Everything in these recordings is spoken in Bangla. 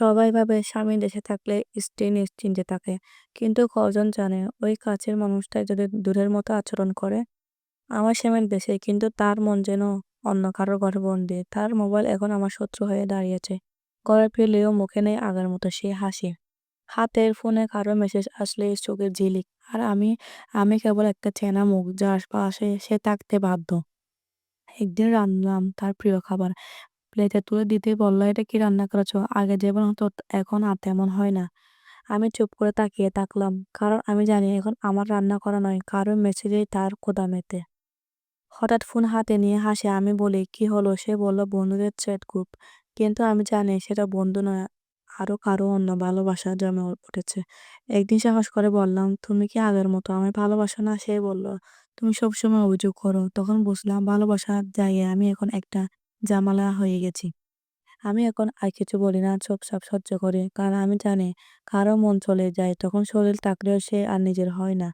সবাই ভাবে স্বামী দেশে থাকলে স্ত্রী নিশ্চিন্তে থাকে। কিন্তু কজন জানে ওই কাছের মানুষটাই যদি দূরের মতো আচরণ করে? আমার স্বামীর দেশে কিন্তু তার মন যেন অন্য কারোর ঘরে বন্দি। তার মোবাইল এখন আমার শত্রু হয়ে দাঁড়িয়েছে। ঘরে ফিরলেও মুখে নেই আগের মতো সে হাসি। হাতের ফোনে কারও মেসেজ আসলে চোখের ঝিলিক। আর আমি আমি কেবল একটা চেনা মুখ যার পাশে সে থাকতে বাধ্য। একদিন রান্নাম তার প্রিয় খাবার। প্লেটে তুলে দিতেই বলল, এটা কি রান্না করেছ? আগে যেমন হতো এখন আর তেমন হয় না। আমি চুপ করে তাকিয়ে থাকলাম, কারণ আমি জানি এখন আমার রান্না করা নয়, কারও মেসেজেই তার ক্ষুধা মেতে। হঠাৎ ফোন হাতে নিয়ে হাসে, আমি বলি, কি হলো? সে বলল, বন্ধুদের চ্যাট গ্রুপ কিন্তু আমি জানি সেটা বন্ধু নয় আরও কারও অন্য ভালোবাসা জমে উঠেছে। একদিন সাহস করে বললাম, তুমি কি আগের মতো আমায় ভালোবাসো না? সে বলল, তুমি সবসময় অভিযোগ করো। তখন বুঝলাম ভালোবাসার জায়গায় আমি এখন একটা জামালা হয়ে গেছি। আমি এখন আর কিছু বলি না চুপচাপ সহ্য করি। কারণ আমি জানি কারও মন চলে যায়, তখন শরীর থাকলেও সে আর নিজের হয় না।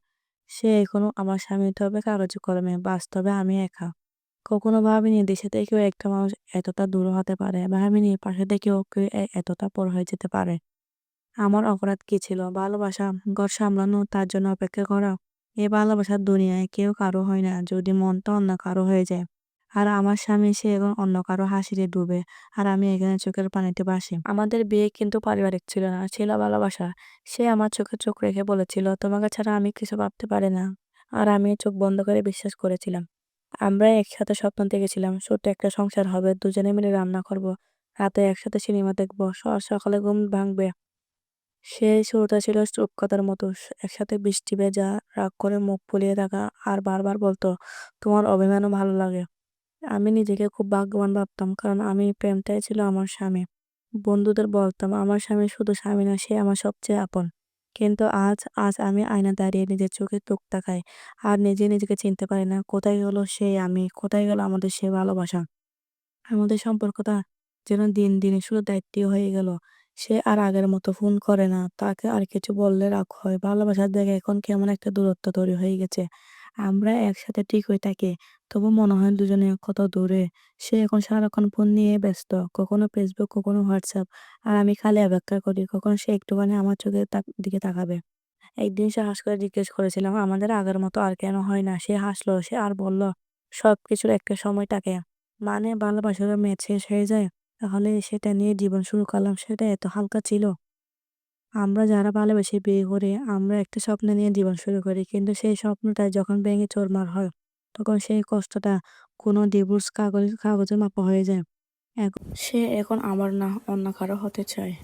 সে এখনও আমার স্বামী, তবে কাগজে কলমে। বাস্তবে আমি একা। কখনো ভাবিনি দেশে থেকেও একটা মানুষ এতটা দূর হতে পারে। ভাবিনি পাশে থেকেও কেউ এ- এতটা পর হয়ে যেতে পারে। আমার অপরাধ কি ছিল? ভালোবাসা, ঘর সামলানো, তার জন্য অপেক্ষা করা। এই ভালোবাসার দুনিয়ায় কেউ কারও হয় না। যদি মনটা অন্য কারও হয়ে যায়। আর আমার স্বামী সে এখন অন্য কারও হাসিতে ডুবে। আর আমি এখানে চোখের পানিতে ভাসি আমাদের বিয়ে কিন্তু পারিবারিক ছিল না, ছিল ভালোবাসা। সে আমার চোখে চোখ রেখে বলেছিল, তোমাকে ছাড়া আমি কিছু ভাবতে পারি না। আর আমি চোখ বন্ধ করে বিশ্বাস করেছিলাম। আমরা একসাথে স্বপ্ন দেখেছিলাম, ছোট্ট একটা সংসার হবে, দুজনে মিলে রান্না করব, রাতে একসাথে সিনেমা দেখব, সকালে ঘুম ভাঙবে। সেই শুরুটা ছিল রূপকথার মতো, একসাথে বৃষ্টি ভেজা, রাগ করে মুখ ফুলিয়ে থাকা, আর বারবার বলতো, তোমার অভিমানও ভালো লাগে। আমি নিজেকে খুব ভাগ্যবান ভাবতাম। কারণ আমি প্রেমটাই ছিল আমার স্বামী। বন্ধুদের বলতাম, আমার স্বামী শুধু স্বামী না, সে আমার সবচেয়ে আপন। কিন্তু আজ আজ আমি আয়না দাঁড়িয়ে নিজের চোখে চোখ তাকাই আর নিজে নিজেকে চিনতে পারি না, কোথায় গেল সেই আমি, কোথায় গেল আমাদের সে ভালোবাসা। আমাদের সম্পর্কটা যেন দিন দিন শুধু দায়িত্বই হয়ে গেল। সে আর আগের মতো ফোন করে না। তাকে আর কিছু বললে রাগ হয়। ভালোবাসার জায়গায় এখন কেমন একটা দূরত্ব তৈরি হয়ে গেছে। আমরা একসাথে ঠিক হয়ে থাকি। তবু মনে হয় দুজনে কত দূরে। সে এখন সারাক্ষণ ফোন নিয়ে ব্যস্ত। কখনো ফেসবুক কখনো হোয়াটসঅ্যাপ আর আমি খালি অপেক্ষা করি, কখন সে একটুখানি আমার চোখের দিকে তাকাবে। একদিন সাহস করে জিজ্ঞেস করেছিলাম, আমাদের আগের মতো আর কেন হয় না? সে হাসলো, সে আর বলল সব কিছুর একটা সময় থাকে। মানে ভালোবাসার মেয়াদ শেষ হয়ে যায়। তাহলে সেটা নিয়ে জীবন শুরু করলাম, সেটা এত হালকা ছিল। আমরা যারা ভালোবেসে বিয়ে করে, আমরা একটা স্বপ্ন নিয়ে জীবন শুরু করি। কিন্তু সেই স্বপ্নটা যখন ভেঙে চুরমার হয়, তখন সেই কষ্টটা কোনো ডিভোর্স কাগজ, কাগজের মাপা হয়ে যায়। এখন সে এখন আমার না, অন্য কারও হতে চায়।